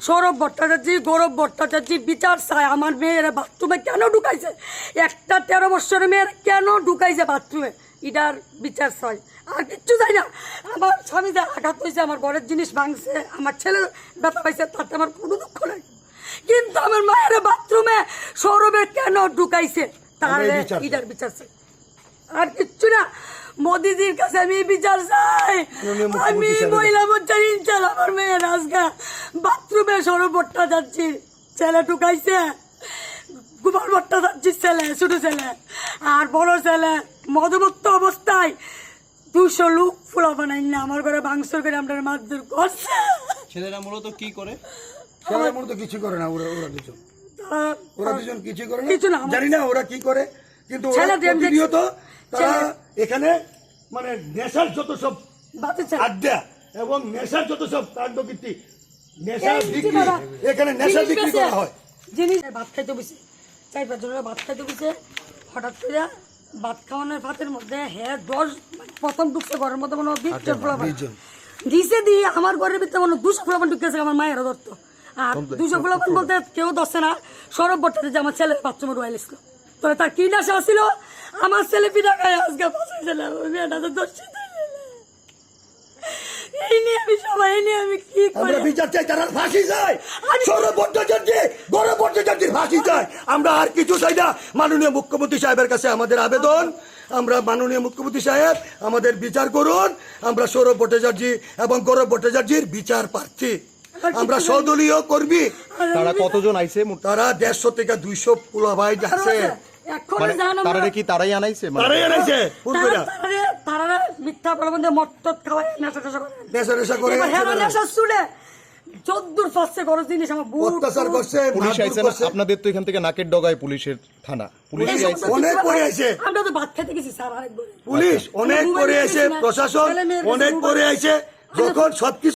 সৌরভ ভট্টাচার্য গৌরব ভট্টাচার্য বিচার চায় আমার মেয়ের বাথরুমে কেন ঢুকাইছে? একটা তেরো বছরের মেয়ের কেন ঢুকাইছে বাথরুমে? এটার বিচার চাই। আর কিচ্ছু চাই না। আমার স্বামী যে আঘাত হয়েছে আমার ঘরের জিনিস ভাঙছে আমার ছেলে ব্যথা পাইছে তাতে আমার কোনো দুঃখ নাই। কিন্তু আমার মায়ের বাথরুমে সৌরভের কেন ঢুকাইছে? তাহলে। এটার বিচার চাই। আর কিচ্ছু না। মোদিজির কাছে আমি বিচার চাই। আমি মহিলা মোর্চার ইনচাল আমার মেয়ে রাজগা। বাথরুমে সৌরভ ভট্টাচার্য ছেলে ঢুকাইছে। গোপাল ভট্টাচার্যির ছেলে ছোট ছেলে। আর বড় ছেলে মদমুক্ত অবস্থায় দুশো লোক ফুলা বানাই না আমার ঘরে মাংস করে আমরা মারধর করছে। ছেলেরা মূলত কি করে? সবাই মূলত কিছু করে না ওরা ওরা তারা- ওরা দুজন কিছু করে কিছু না, না জানি না ওরা কি করে কিন্তু ওরা প্রতিনিয়ত তারা এখানে মানে নেশার যত সব আড্ডা এবং নেশার যত সব কাণ্ডকীর্তি নেশা বিক্রি এখানে নেশা বিক্রি করা হয়। জিনিস ভাত খাইতে বসে। চার পাঁচ জনের ভাত খাইতে বসে। হঠাৎ করে ভাত খাওয়ানোর ভাতের মধ্যে হ্যাঁ দশ প্রথম ঢুকছে ঘরের মধ্যে মনে হয় বিশ জন দিছে দিয়ে আমার ঘরের ভিতরে মনে হয় দুশো ফোলাপান ঢুকেছে আমার মায়ের ধরত। আর দুশো ফোলাপান বলতে কেউ ধরছে না। সৌরভ ভট্টাচার্য যে আমার ছেলের বাচ্চা রুয়াইল ছিল তো তার কি নেশা ছিল? আমার ছেলে পিঠা খায় আজকে ওই মেয়েটা তো দর্শিত এই নিয়ে আমি সবাই নিয়ে আমি কি আমরা বিচার চাই তারা ফাঁসি চাই সৌরভ ভট্টাচার্য গৌরব ভট্টাচার্যের ফাঁসি চাই আমরা আর কিছু চাই না। মাননীয় মুখ্যমন্ত্রী সাহেবের কাছে আমাদের আবেদন। আমরা মাননীয় মুখ্যমন্ত্রী সাহেব আমাদের বিচার করুন। আমরা সৌরভ ভট্টাচার্য এবং গৌরব ভট্টাচার্যের বিচার প্রার্থী। আমরা সদলীয় কর্মী। তারা কতজন আইছে? তারা দেড়শো থেকে দুইশো পুলাভাই আছে। এখন মানে জান আমরা তারা কি তারাই আনাইছে মানে তারাই এনেছে পূর্বেরা তারা তারা মিথ্যা প্রবন্ধে মদ খাওয়ায় নেশা টেশা করে। নেশা নেশা করে হ্যাঁ নেশা শুনে চোদ্দুর ফার্স্টে করো জিনিস আমার বুট অত্যাচার করছে পুলিশ আইছে না আপনাদের তো এখান থেকে নাকের ডগায় পুলিশের থানা। পুলিশ আইছে। অনেক পরে আইছে। আমরা তো ভাত খেতে গেছি স্যার আরেকবার। পুলিশ অনেক মোবাইল পরে আছে প্রশাসন অনেক পরে আছে যখন সবকিছু